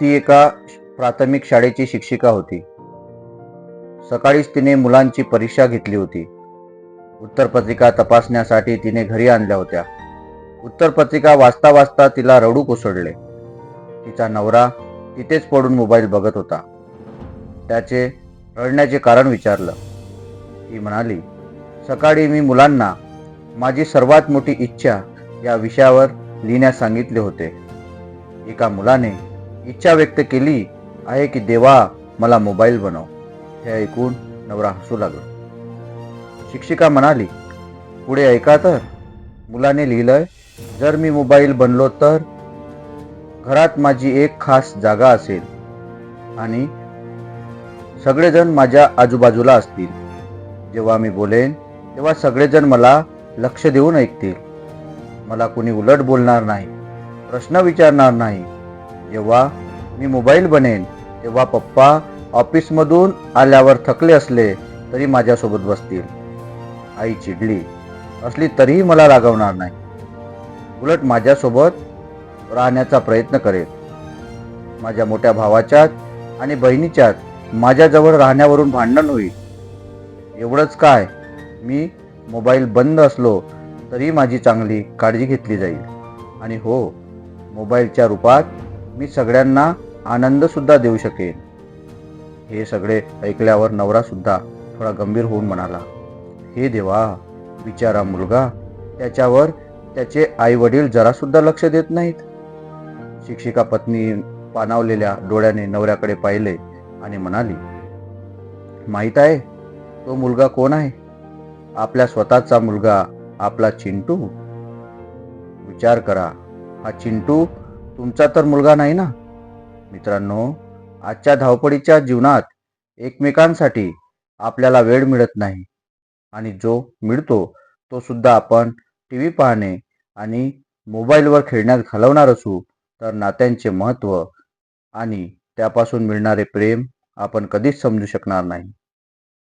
ती एका प्राथमिक शाळेची शिक्षिका होती. सकाळीच तिने मुलांची परीक्षा घेतली होती. उत्तरपत्रिका तपासण्यासाठी तिने घरी आणल्या होत्या. उत्तरपत्रिका वाचता वाचता तिला रडू कोसळले. तिचा नवरा तिथेच पडून मोबाईल बघत होता. त्याचे रडण्याचे कारण विचारलं. ती म्हणाली सकाळी मी मुलांना माझी सर्वात मोठी इच्छा या विषयावर लिहिण्यास सांगितले होते. एका मुलाने इच्छा व्यक्त केली आहे की देवा मला मोबाईल बनव. हे ऐकून नवरा हसू लागला. शिक्षिका म्हणाली पुढे ऐका तर. मुलाने लिहिलंय जर मी मोबाईल बनलो तर घरात माझी एक खास जागा असेल आणि सगळेजण माझ्या आजूबाजूला असतील. जेव्हा मी बोलेन तेव्हा सगळेजण मला लक्ष देऊन ऐकतील. मला कुणी उलट बोलणार नाही प्रश्न विचारणार नाही जेव्हा मी मोबाईल बनेन तेव्हा पप्पा ऑफिसमधून आल्यावर थकले असले तरी माझ्यासोबत बसतील. आई चिडली असली तरीही मला रागवणार नाही. उलट माझ्यासोबत राहण्याचा प्रयत्न करेल. माझ्या मोठ्या भावाच्यात आणि बहिणीच्यात माझ्याजवळ राहण्यावरून भांडण होईल. एवढंच काय मी मोबाईल बंद असलो तरी माझी चांगली काळजी घेतली जाईल. आणि हो मोबाईलच्या रूपात मी सगळ्यांना आनंदसुद्धा देऊ शकेन. हे सगळे ऐकल्यावर नवरासुद्धा थोडा गंभीर होऊन म्हणाला हे देवा बिचारा मुलगा त्याच्यावर त्याचे आई वडील जरासुद्धा लक्ष देत नाहीत. शिक्षिका पत्नी पाणावलेल्या डोळ्याने नवऱ्याकडे पाहिले आणि म्हणाली माहीत आहे तो मुलगा कोण आहे? आपल्या स्वतःचा मुलगा आपला चिंटू? विचार करा हा चिंटू तुमचा तर मुलगा नाही ना? मित्रांनो आजच्या धावपळीच्या जीवनात एकमेकांसाठी आपल्याला वेळ मिळत नाही. आणि जो मिळतो तो सुद्धा आपण टी व्ही पाहणे आणि मोबाईलवर खेळण्यात घालवणार असू तर नात्यांचे महत्त्व आणि त्यापासून मिळणारे प्रेम आपण कधीच समजू शकणार नाही.